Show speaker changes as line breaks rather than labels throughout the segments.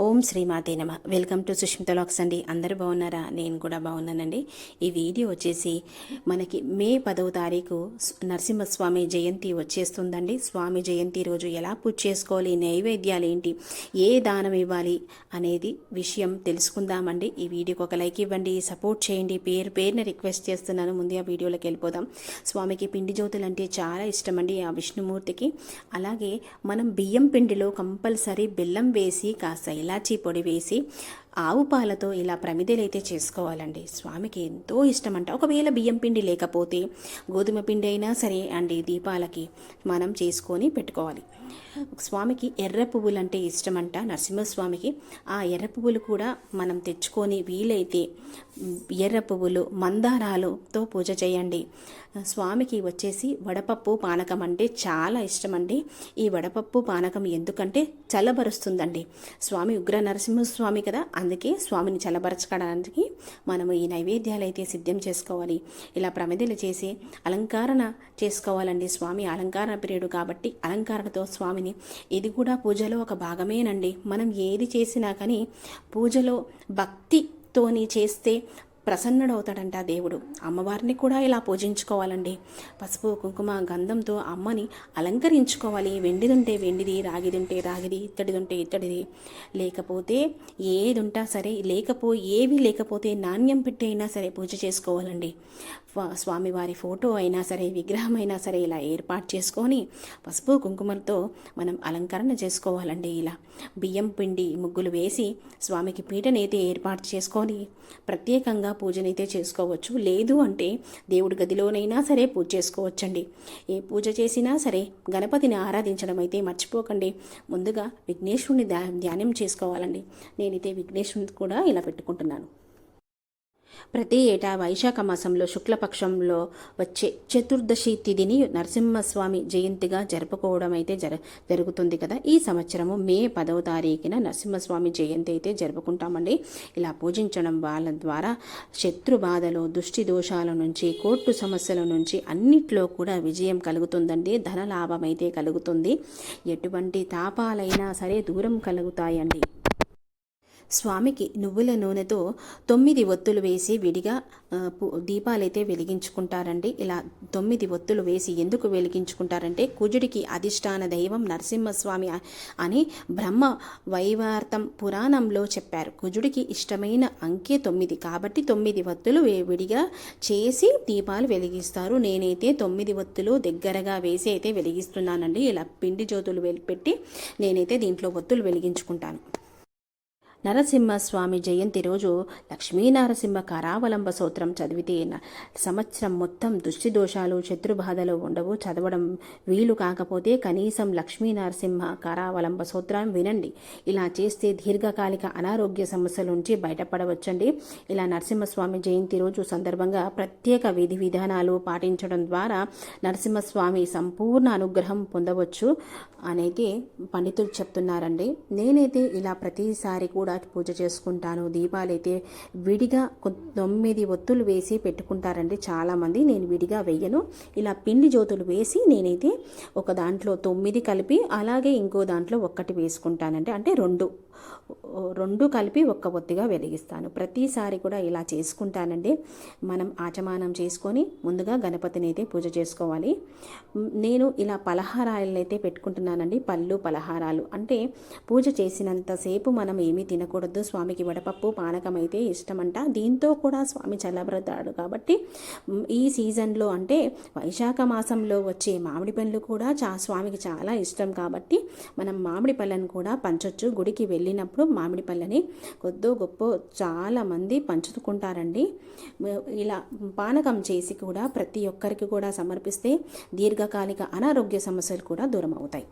ఓం శ్రీమాతే నమ. Welcome to Sushmita lakhs అండి. అందరూ బాగున్నారా? నేను కూడా బాగున్నానండి. ఈ వీడియో వచ్చేసి మనకి మే పదవ తారీఖు నరసింహస్వామి జయంతి వచ్చేస్తుందండి. స్వామి జయంతి రోజు ఎలా పూజ చేసుకోవాలి? నైవేద్యాలు ఏంటి? ఏ దానం ఇవ్వాలి అనేది విషయం తెలుసుకుందామండి. ఈ వీడియోకి ఒక లైక్ ఇవ్వండి సపోర్ట్ చేయండి. పేరు పేరుని రిక్వెస్ట్ చేస్తున్నాను. ముందు ఆ వీడియోలోకి వెళ్ళిపోదాం. స్వామికి పిండి జ్యోతులు అంటే చాలా ఇష్టం అండి ఆ విష్ణుమూర్తికి. అలాగే మనం బియ్యం పిండిలో కంపల్సరీ బెల్లం వేసి కాసాయి ఇలాచీ పొడి వేసి ఆవు పాలతో ఇలా ప్రమిదలైతే చేసుకోవాలండి. స్వామికి ఎంతో ఇష్టం అంట ఒకవేళ బియ్యం పిండి లేకపోతే గోధుమ పిండి అయినా సరే అండి దీపాలకి మనం చేసుకొని పెట్టుకోవాలి. స్వామికి ఎర్ర పువ్వులు అంటే ఇష్టమంట. నరసింహస్వామికి ఆ ఎర్ర పువ్వులు కూడా మనం తెచ్చుకొని వీలైతే ఎర్ర పువ్వులు మందారాలతో పూజ చేయండి. స్వామికి వచ్చేసి వడపప్పు పానకం అంటే చాలా ఇష్టమండి. ఈ వడపప్పు పానకం ఎందుకంటే చల్లబరుస్తుందండి. స్వామి ఉగ్ర నరసింహస్వామి కదా అందుకే స్వామిని చల్లబరచడానికి మనము ఈ నైవేద్యాలు అయితే సిద్ధం చేసుకోవాలి. ఇలా ప్రమిదలు చేసి అలంకరణ చేసుకోవాలండి స్వామి. అలంకరణ ప్రియుడు కాబట్టి అలంకరణతో స్వామిని ఇది కూడా పూజలో ఒక భాగమేనండి. మనం ఏది చేసినా కానీ పూజలో భక్తితోని చేస్తే ప్రసన్నుడవుతాడంట దేవుడు. అమ్మవారిని కూడా ఇలా పూజించుకోవాలండి. పసుపు కుంకుమ గంధంతో అమ్మని అలంకరించుకోవాలి. వెండిదుంటే వెండిది రాగిదుంటే రాగిది ఇత్తడిదుంటే ఇత్తడిది. లేకపోతే ఏదుంటా సరే లేకపో ఏవి లేకపోతే నాణ్యం పెట్టి అయినా సరే పూజ చేసుకోవాలండి. స్వామివారి ఫోటో అయినా సరే విగ్రహం అయినా సరే ఇలా ఏర్పాటు చేసుకొని పసుపు కుంకుమలతో మనం అలంకరణ చేసుకోవాలండి ఇలా. బియ్యం పిండి ముగ్గులు వేసి స్వామికి పీటనైతే ఏర్పాటు చేసుకొని ప్రత్యేకంగా పూజనైతే చేసుకోవచ్చు. లేదు అంటే దేవుడి గదిలోనైనా సరే పూజ చేసుకోవచ్చండి. ఏ పూజ చేసినా సరే గణపతిని ఆరాధించడం అయితే మర్చిపోకండి. ముందుగా విఘ్నేశ్వరుని ధ్యానం చేసుకోవాలండి. నేనైతే విఘ్నేశ్వరుని కూడా ఇలా పెట్టుకుంటున్నాను. ప్రతి ఏటా వైశాఖ మాసంలో శుక్లపక్షంలో వచ్చే చతుర్దశి తిథిని నరసింహస్వామి జయంతిగా జరుపుకోవడం అయితే జర జరుగుతుంది కదా. ఈ సంవత్సరము మే పదవ తారీఖున నరసింహస్వామి జయంతి అయితే జరుపుకుంటామండి. ఇలా పూజించడం వాళ్ళ ద్వారా శత్రు బాధలు దుష్టి దోషాల నుంచి కోర్టు సమస్యల నుంచి అన్నిట్లో కూడా విజయం కలుగుతుందండి. ధన లాభం అయితే కలుగుతుంది. ఎటువంటి తాపాలైనా సరే దూరం కలుగుతాయండి. స్వామికి నువ్వుల నూనెతో తొమ్మిది ఒత్తులు వేసి విడిగా దీపాలైతే వెలిగించుకుంటారండి. ఇలా తొమ్మిది ఒత్తులు వేసి ఎందుకు వెలిగించుకుంటారంటే కుజుడికి అధిష్టాన దైవం నరసింహస్వామి అని బ్రహ్మ వైవార్తం పురాణంలో చెప్పారు. కుజుడికి ఇష్టమైన అంకె తొమ్మిది కాబట్టి తొమ్మిది ఒత్తులు విడిగా చేసి దీపాలు వెలిగిస్తారు. నేనైతే తొమ్మిది ఒత్తులు దగ్గరగా వేసి అయితే వెలిగిస్తున్నానండి. ఇలా పిండి జ్యోతులు పెట్టి నేనైతే దీంట్లో ఒత్తులు వెలిగించుకుంటాను. నరసింహస్వామి జయంతి రోజు లక్ష్మీ నరసింహ కరావలంబ సూత్రం చదివితే సంవత్సరం మొత్తం దుష్టి దోషాలు శత్రుబాధలు ఉండవు. చదవడం వీలు కాకపోతే కనీసం లక్ష్మీ నరసింహ కరావలంబ సూత్రం వినండి. ఇలా చేస్తే దీర్ఘకాలిక అనారోగ్య సమస్యల నుంచి బయటపడవచ్చండి. ఇలా నరసింహస్వామి జయంతి రోజు సందర్భంగా ప్రత్యేక విధి విధానాలు పాటించడం ద్వారా నరసింహస్వామి సంపూర్ణ అనుగ్రహం పొందవచ్చు అనేది పండితులు చెప్తున్నారండి. నేనైతే ఇలా ప్రతిసారి కూడా పూజ చేసుకుంటాను. దీపాలైతే విడిగా తొమ్మిది ఒత్తులు వేసి పెట్టుకుంటారండి చాలామంది. నేను విడిగా వేయను ఇలా పిండి జ్యోతులు వేసి నేనైతే ఒక దాంట్లో తొమ్మిది కలిపి అలాగే ఇంకో దాంట్లో ఒక్కటి వేసుకుంటానండి. అంటే రెండు. రెండు కలిపి ఒక్క ఒత్తిగా వెలిగిస్తాను. ప్రతిసారి కూడా ఇలా చేసుకుంటానండి. మనం ఆచమానం చేసుకొని ముందుగా గణపతిని అయితే పూజ చేసుకోవాలి. నేను ఇలా పలహారాలను అయితే పెట్టుకుంటున్నానండి. పళ్ళు పలహారాలు. అంటే పూజ చేసినంతసేపు మనం ఏమీ తినకూడదు. స్వామికి వడపప్పు పానకం అయితే ఇష్టమంట. దీంతో కూడా స్వామి చల్లబడతాడు కాబట్టి ఈ సీజన్లో అంటే వైశాఖ మాసంలో వచ్చే మామిడి పళ్ళు కూడా చా స్వామికి చాలా ఇష్టం కాబట్టి మనం మామిడి పళ్ళను కూడా పంచొచ్చు. గుడికి వెళ్ళి వెళ్ళినప్పుడు మామిడి పళ్ళని కొద్దో గొప్ప చాలామంది పంచుకుంటారండి. ఇలా పానకం చేసి కూడా ప్రతి ఒక్కరికి కూడా సమర్పిస్తే దీర్ఘకాలిక అనారోగ్య సమస్యలు కూడా దూరం అవుతాయి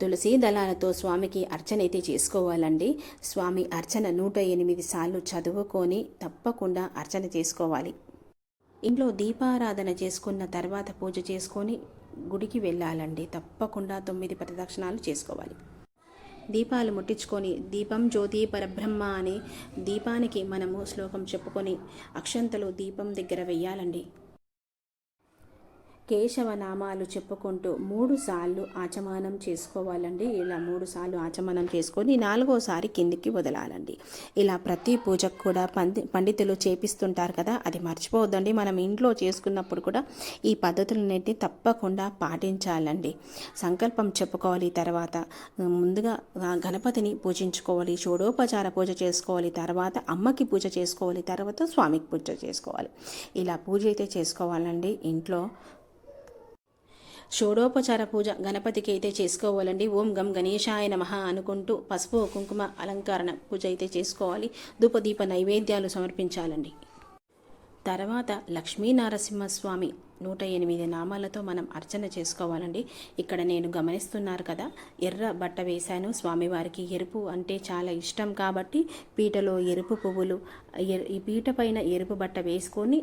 తులసి దళాలతో స్వామికి అర్చన అయితే చేసుకోవాలండి. స్వామి అర్చన నూట ఎనిమిది సార్లు చదువుకొని తప్పకుండా అర్చన చేసుకోవాలి. ఇంట్లో దీపారాధన చేసుకున్న తర్వాత పూజ చేసుకొని గుడికి వెళ్ళాలండి. తప్పకుండా తొమ్మిది ప్రదక్షిణాలు చేసుకోవాలి. దీపాలు ముట్టించుకొని దీపం జ్యోతి పరబ్రహ్మ అని దీపానికి మనము శ్లోకం చెప్పుకొని అక్షంతలు దీపం దగ్గర వెయ్యాలండి. కేశవనామాలు చెప్పుకుంటూ మూడు సార్లు ఆచమానం చేసుకోవాలండి. ఇలా మూడు సార్లు ఆచమానం చేసుకొని నాలుగోసారి కిందికి వదలాలండి. ఇలా ప్రతి పూజకు కూడా పండి పండితులు చేపిస్తుంటారు కదా అది మర్చిపోవద్దండి. మనం ఇంట్లో చేసుకున్నప్పుడు కూడా ఈ పద్ధతులన్నింటినీ తప్పకుండా పాటించాలండి. సంకల్పం చెప్పుకోవాలి తర్వాత ముందుగా గణపతిని పూజించుకోవాలి షోడోపచార పూజ చేసుకోవాలి తర్వాత అమ్మకి పూజ చేసుకోవాలి తర్వాత స్వామికి పూజ చేసుకోవాలి. ఇలా పూజ అయితే చేసుకోవాలండి. ఇంట్లో షోడోపచార పూజ గణపతికి అయితే చేసుకోవాలండి. ఓం గం గణేశాయ నమ అనుకుంటూ పసుపు కుంకుమ అలంకరణ పూజ అయితే చేసుకోవాలి. ధూపదీప నైవేద్యాలు సమర్పించాలండి. తర్వాత లక్ష్మీ నరసింహస్వామి నూట ఎనిమిది నామాలతో మనం అర్చన చేసుకోవాలండి. ఇక్కడ నేను గమనిస్తున్నారు కదా ఎర్ర బట్ట వేశాను. స్వామివారికి ఎరుపు అంటే చాలా ఇష్టం కాబట్టి పీటలో ఎరుపు పువ్వులు ఈ పీట పైన ఎరుపు బట్ట వేసుకొని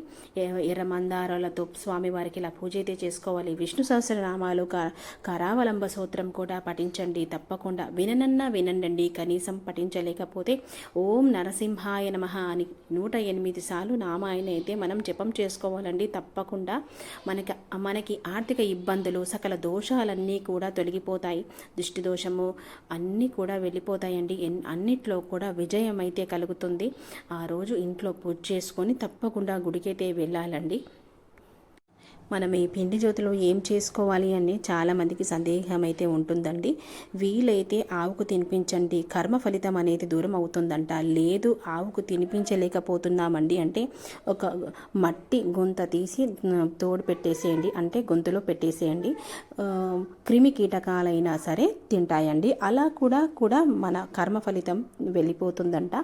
ఎర్ర మందారాలతో స్వామివారికి ఇలా పూజ అయితే చేసుకోవాలి. విష్ణు సహస్రనామాలు క కరావలంబ సూత్రం కూడా పఠించండి. తప్పకుండా విననన్నా వినండి కనీసం పఠించలేకపోతే ఓం నరసింహాయ నమ అని నూట ఎనిమిది సార్లు నామాయన అయితే మనం జపం చేసుకోవాలండి. తప్పకుండా మనకి మనకి ఆర్థిక ఇబ్బందులు సకల దోషాలన్నీ కూడా తొలగిపోతాయి. దృష్టి దోషము అన్నీ కూడా వెళ్ళిపోతాయండి. ఎన్- అన్నిట్లో కూడా విజయం అయితే కలుగుతుంది. ఆ రోజు ఇంట్లో పూజ చేసుకొని తప్పకుండా గుడికైతే వెళ్ళాలండి. మనం ఈ పిండి జ్యోతిలో ఏం చేసుకోవాలి అని చాలామందికి సందేహం అయితే ఉంటుందండి. వీలైతే ఆవుకు తినిపించండి. కర్మ ఫలితం అనేది దూరం అవుతుందంట. లేదు ఆవుకు తినిపించలేకపోతున్నామండి. అంటే ఒక మట్టి గుంత తీసి తోడు పెట్టేసేయండి. అంటే గొంతులో పెట్టేసేయండి. క్రిమి కీటకాలైనా సరే తింటాయండి. అలా కూడా కూడా మన కర్మ ఫలితం వెళ్ళిపోతుందంట.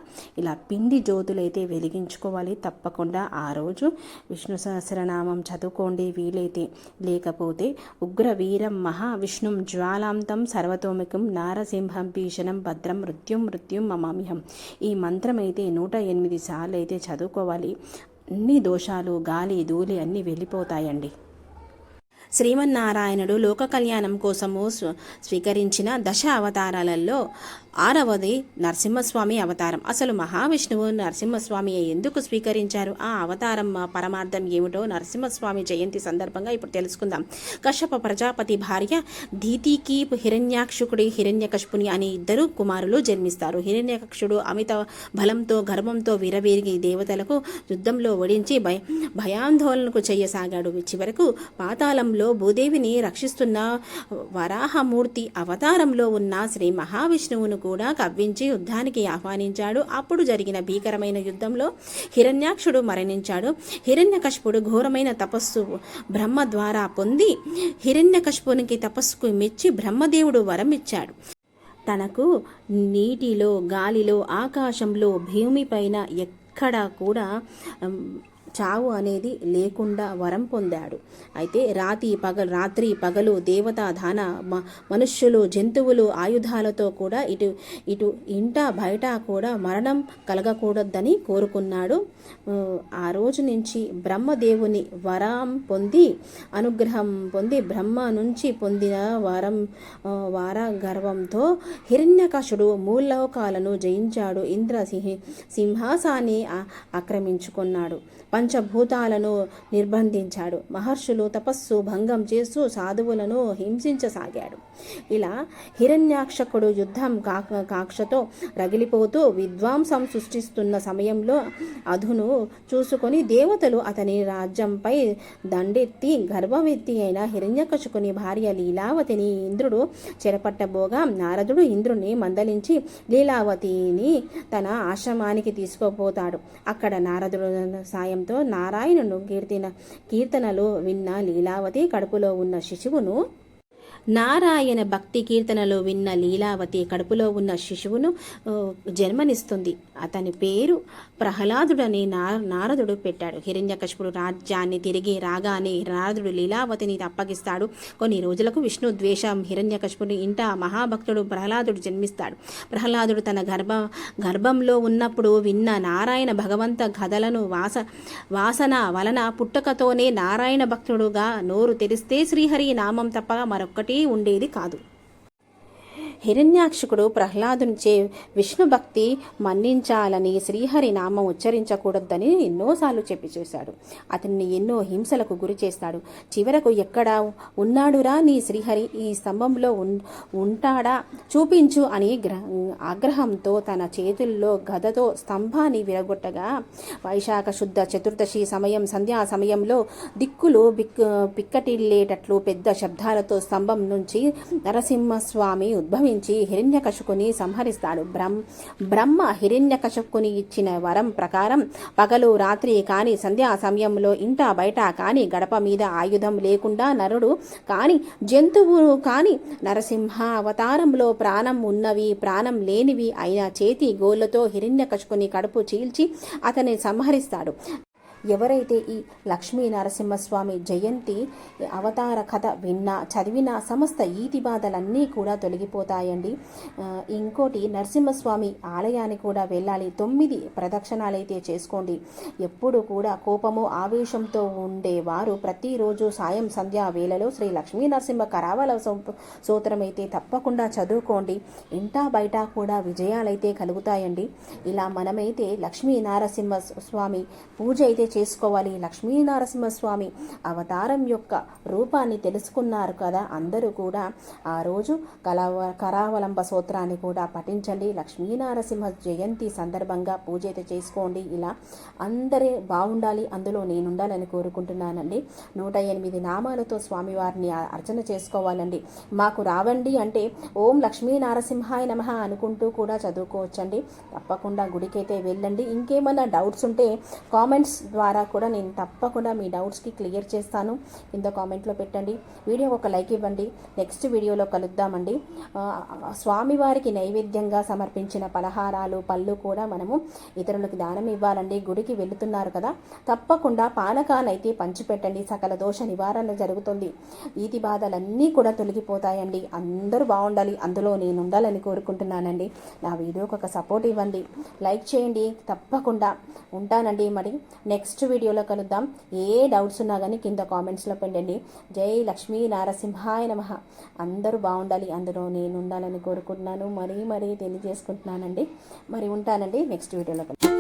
ఇలా పిండి జ్యోతులు అయితే వెలిగించుకోవాలి తప్పకుండా. ఆ రోజు విష్ణు సహస్రనామం చదువుకోండి. వీలైతే. లేకపోతే ఉగ్రవీరం మహావిష్ణుం జ్వాలాంతం సర్వతోముఖం నారసింహం భీషణం భద్రం మృత్యుం మృత్యుం మమామిహం. ఈ మంత్రం అయితే నూట ఎనిమిది సార్లు అయితే చదువుకోవాలి. అన్ని దోషాలు గాలి ధూళి అన్నీ వెళ్ళిపోతాయండి. శ్రీమన్నారాయణుడు లోక కళ్యాణం కోసము స్వ- స్వీకరించిన దశ అవతారాలలో ఆరవది నరసింహస్వామి అవతారం. అసలు మహావిష్ణువు నరసింహస్వామి ఎందుకు స్వీకరించారు? ఆ అవతారం పరమార్థం ఏమిటో నరసింహస్వామి జయంతి సందర్భంగా ఇప్పుడు తెలుసుకుందాం. కశ్యప ప్రజాపతి భార్య ధీతికి హిరణ్యాక్షుకుడి హిరణ్యకశపుని అనే ఇద్దరు కుమారులు జన్మిస్తారు. హిరణ్యకక్షుడు అమిత బలంతో గర్వంతో విరవీరి దేవతలకు యుద్ధంలో ఓడించి భయ భయాందోళనకు చేయసాగాడు. చివరకు పాతాళంలో భూదేవిని రక్షిస్తున్న వరాహమూర్తి అవతారంలో ఉన్న శ్రీ మహావిష్ణువును కూడా కవ్వించి యుద్ధానికి ఆహ్వానించాడు. అప్పుడు జరిగిన భీకరమైన యుద్ధంలో హిరణ్యాక్షుడు మరణించాడు. హిరణ్యకశపుడు ఘోరమైన తపస్సు బ్రహ్మ ద్వారా పొంది హిరణ్యకశపునికి తపస్సుకు మెచ్చి బ్రహ్మదేవుడు వరం ఇచ్చాడు తనకు నీటిలో గాలిలో ఆకాశంలో భూమిపైన ఎక్కడా కూడా చావు అనేది లేకుండా వరం పొందాడు. అయితే రాతి పగలు రాత్రి పగలు దేవత ధాన మ- మనుష్యులు జంతువులు ఆయుధాలతో కూడా ఇటు ఇటు ఇంట బయట కూడా మరణం కలగకూడదని కోరుకున్నాడు. ఆ, రోజు నుంచి బ్రహ్మదేవుని వరం పొంది అనుగ్రహం పొంది బ్రహ్మ నుంచి పొందిన వరం వార గర్వంతో హిరణ్యకశుడు మూల్లోకాలను జయించాడు. ఇంద్ర సింహాసాన్ని ఆక్రమించుకున్నాడు. పంచభూతాలను నిర్బంధించాడు. మహర్షులు తపస్సు భంగం చేస్తూ సాధువులను హింసించసాగాడు. ఇలా హిరణ్యాక్షకుడు యుద్ధం కా కాక్షతో రగిలిపోతూ విద్వాంసం సృష్టిస్తున్న సమయంలో అధును చూసుకొని దేవతలు అతని రాజ్యంపై దండెత్తి గర్భవెత్తి అయిన హిరణ్యకశుకుని భార్య లీలావతిని ఇంద్రుడు చెరపట్టబోగా నారదుడు ఇంద్రుని మందలించి లీలావతిని తన ఆశ్రమానికి తీసుకుపోతాడు. అక్కడ నారదుడు సాయం సాయంతో నారాయణును కీర్తిన కీర్తనలు విన్న లీలావతి కడుపులో ఉన్న శిశువును నారాయణ భక్తి కీర్తనలు విన్న లీలావతి కడుపులో ఉన్న శిశువును జన్మనిస్తుంది. అతని పేరు ప్రహ్లాదుడని నా నారదుడు పెట్టాడు. హిరణ్యకశిపుడు రాజ్యాన్ని తిరిగి రాగానే నారదుడు లీలావతిని అప్పగిస్తాడు. కొన్ని రోజులకు విష్ణు ద్వేషం హిరణ్యకశిపుని ఇంట మహాభక్తుడు ప్రహ్లాదుడు జన్మిస్తాడు. ప్రహ్లాదుడు తన గర్భ గర్భంలో ఉన్నప్పుడు విన్న నారాయణ భగవంత కథలను వాస వాసన వలన పుట్టకతోనే నారాయణ భక్తుడుగా నోరు తెరిస్తే శ్రీహరి నామం తప్ప మరొక్కటి ఉండేది కాదు. హిరణ్యాక్షకుడు ప్రహ్లాదునిచే విష్ణు భక్తి మన్నించాలని శ్రీహరి నామం ఉచ్చరించకూడదని ఎన్నోసార్లు చెప్పి చూశాడు. అతన్ని ఎన్నో హింసలకు గురి చేస్తాడు. చివరకు ఎక్కడ ఉన్నాడురా నీ శ్రీహరి? ఈ స్తంభంలో ఉంటాడా? చూపించు అని ఆగ్రహంతో తన చేతుల్లో గదతో స్తంభాన్ని విరగొట్టగా వైశాఖ శుద్ధ చతుర్దశి సమయం సంధ్యా సమయంలో దిక్కులు బిక్ పిక్కటిల్లేటట్లు పెద్ద శబ్దాలతో స్తంభం నుంచి నరసింహస్వామి అనుభవించి హిరణ్యకశుకుని సంహరిస్తాడు. బ్రహ్మ బ్రహ్మ హిరణ్యకశుకుని ఇచ్చిన వరం ప్రకారం పగలు రాత్రి కాని సంధ్యా సమయంలో ఇంట బయట కాని గడప మీద ఆయుధం లేకుండా నరుడు కాని జంతువు కాని నరసింహ అవతారంలో ప్రాణం ఉన్నవి ప్రాణం లేనివి అయిన చేతి గోళ్ళతో హిరణ్యకశుకుని కడుపు చీల్చి అతని సంహరిస్తాడు. ఎవరైతే ఈ లక్ష్మీ నరసింహస్వామి జయంతి అవతార కథ విన్నా చదివిన సమస్త ఈతి బాధలన్నీ కూడా తొలగిపోతాయండి. ఇంకోటి నరసింహస్వామి ఆలయానికి కూడా వెళ్ళాలి. తొమ్మిది ప్రదక్షిణాలైతే చేసుకోండి. ఎప్పుడు కూడా కోపము ఆవేశంతో ఉండేవారు ప్రతిరోజు సాయం సంధ్యా వేళలో శ్రీ లక్ష్మీ నరసింహ కరావల సూత్రమైతే అయితే తప్పకుండా చదువుకోండి. ఇంటా బయట కూడా విజయాలైతే కలుగుతాయండి. ఇలా మనమైతే లక్ష్మీ నరసింహ స్వామి పూజ అయితే చేసుకోవాలి. లక్ష్మీనరసింహస్వామి అవతారం యొక్క రూపాన్ని తెలుసుకున్నారు కదా. అందరూ కూడా ఆ రోజు కలవ కరావలంబ సూత్రాన్ని కూడా పఠించండి. లక్ష్మీనరసింహ జయంతి సందర్భంగా పూజ అయితే చేసుకోండి. ఇలా అందరే బాగుండాలి. అందులో నేనుండాలని కోరుకుంటున్నానండి. నూట ఎనిమిది నామాలతో స్వామివారిని అర్చన చేసుకోవాలండి. మాకు రావండి అంటే ఓం లక్ష్మీ నారసింహాయ నమః అనుకుంటూ కూడా చదువుకోవచ్చండి. తప్పకుండా గుడికైతే వెళ్ళండి. ఇంకేమైనా డౌట్స్ ఉంటే కామెంట్స్ ద్వారా కూడా నేను తప్పకుండా మీ డౌట్స్కి క్లియర్ చేస్తాను. కింద కామెంట్లో పెట్టండి. వీడియో ఒక లైక్ ఇవ్వండి. నెక్స్ట్ వీడియోలో కలుద్దామండి. స్వామివారికి నైవేద్యంగా సమర్పించిన పలహారాలు పళ్ళు కూడా మనము ఇతరులకు దానం ఇవ్వాలండి. గుడికి వెళుతున్నారు కదా. తప్పకుండా పానకానైతే పంచిపెట్టండి. సకల దోష నివారణ జరుగుతుంది. ఈతి బాధలన్నీ కూడా తొలగిపోతాయండి. అందరూ బాగుండాలి. అందులో నేను ఉండాలని కోరుకుంటున్నానండి. నా వీడియోకి ఒక సపోర్ట్ ఇవ్వండి. లైక్ చేయండి. తప్పకుండా ఉంటానండి. మరి నెక్స్ట్ నెక్స్ట్ వీడియోలో కలుద్దాం. ఏ డౌట్స్ ఉన్నా కానీ కింద కామెంట్స్లో పెట్టండి. జై లక్ష్మీ నారసింహాయ నమ. అందరూ బాగుండాలి. అందులో నేను ఉండాలని కోరుకుంటున్నాను. మరీ మరీ తెలియజేసుకుంటున్నానండి. మరి ఉంటానండి. నెక్స్ట్ వీడియోలో కలుద్దాం.